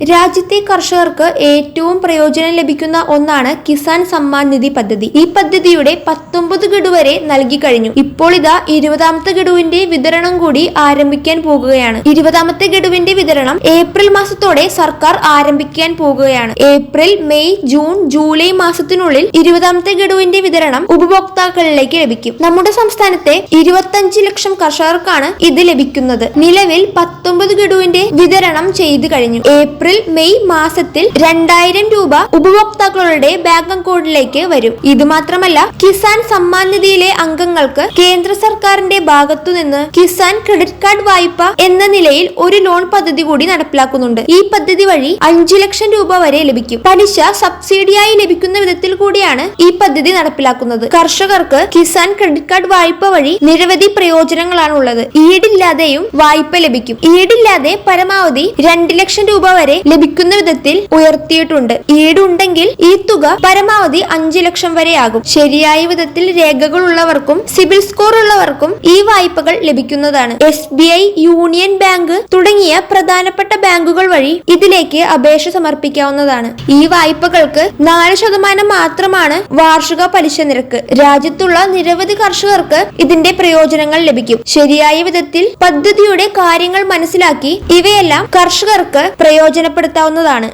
രാജ്യത്തെ കർഷകർക്ക് ഏറ്റവും പ്രയോജനം ലഭിക്കുന്ന ഒന്നാണ് കിസാൻ സമ്മാൻ നിധി പദ്ധതി. ഈ പദ്ധതിയുടെ പത്തൊമ്പത് ഗഡു വരെ നൽകി കഴിഞ്ഞു. ഇപ്പോൾ ഇതാ ഇരുപതാമത്തെ ഗഡുവിന്റെ വിതരണം കൂടി ആരംഭിക്കാൻ പോകുകയാണ്. ഇരുപതാമത്തെ ഗഡുവിന്റെ വിതരണം ഏപ്രിൽ മാസത്തോടെ സർക്കാർ ആരംഭിക്കാൻ പോകുകയാണ്. ഏപ്രിൽ മെയ് ജൂൺ ജൂലൈ മാസത്തിനുള്ളിൽ ഇരുപതാമത്തെ ഗഡുവിന്റെ വിതരണം ഉപഭോക്താക്കളിലേക്ക് ലഭിക്കും. നമ്മുടെ സംസ്ഥാനത്തെ ഇരുപത്തഞ്ച് ലക്ഷം കർഷകർക്കാണ് ഇത് ലഭിക്കുന്നത്. നിലവിൽ പത്തൊമ്പത് ഗഡുവിന്റെ വിതരണം ചെയ്തു കഴിഞ്ഞു. ഏപ്രിൽ മെയ് മാസത്തിൽ രണ്ടായിരം രൂപ ഉപഭോക്താക്കളുടെ ബാങ്ക് അക്കൗണ്ടിലേക്ക് വരും. ഇത് മാത്രമല്ല കിസാൻ സമ്മാൻ നിധിയിലെ അംഗങ്ങൾക്ക് കേന്ദ്ര സർക്കാരിന്റെ ഭാഗത്തു നിന്ന് കിസാൻ ക്രെഡിറ്റ് കാർഡ് വായ്പ എന്ന നിലയിൽ ഒരു ലോൺ പദ്ധതി കൂടി നടപ്പിലാക്കുന്നുണ്ട്. ഈ പദ്ധതി വഴി അഞ്ചു ലക്ഷം രൂപ വരെ ലഭിക്കും. പലിശ സബ്സിഡിയായി ലഭിക്കുന്ന വിധത്തിൽ കൂടിയാണ് ഈ പദ്ധതി നടപ്പിലാക്കുന്നത്. കർഷകർക്ക് കിസാൻ ക്രെഡിറ്റ് കാർഡ് വായ്പ വഴി നിരവധി പ്രയോജനങ്ങളാണുള്ളത്. ഈടില്ലാതെയും വായ്പ ലഭിക്കും. ഈടില്ലാതെ പരമാവധി രണ്ട് ലക്ഷം രൂപ വരെ ലഭിക്കുന്ന വിധത്തിൽ ഉയർത്തിയിട്ടുണ്ട്. ഈടുണ്ടെങ്കിൽ ഈ തുക പരമാവധി അഞ്ചു ലക്ഷം വരെയാകും. ശരിയായ വിധത്തിൽ രേഖകൾ ഉള്ളവർക്കും സിബിൽ സ്കോർ ഉള്ളവർക്കും ഈ വായ്പകൾ ലഭിക്കുന്നതാണ്. S B I Union bank തുടങ്ങിയ പ്രധാനപ്പെട്ട ബാങ്കുകൾ വഴി ഇതിലേക്ക് അപേക്ഷ സമർപ്പിക്കാവുന്നതാണ്. ഈ വായ്പകൾക്ക് നാല് ശതമാനം മാത്രമാണ് വാർഷിക പലിശ നിരക്ക്. രാജ്യത്തുള്ള നിരവധി കർഷകർക്ക് ഇതിന്റെ പ്രയോജനങ്ങൾ ലഭിക്കും. ശരിയായ വിധത്തിൽ പദ്ധതിയുടെ കാര്യങ്ങൾ മനസ്സിലാക്കി ഇവയെല്ലാം കർഷകർക്ക് പ്രയോജനപ്പെടുത്താവുന്നതാണ്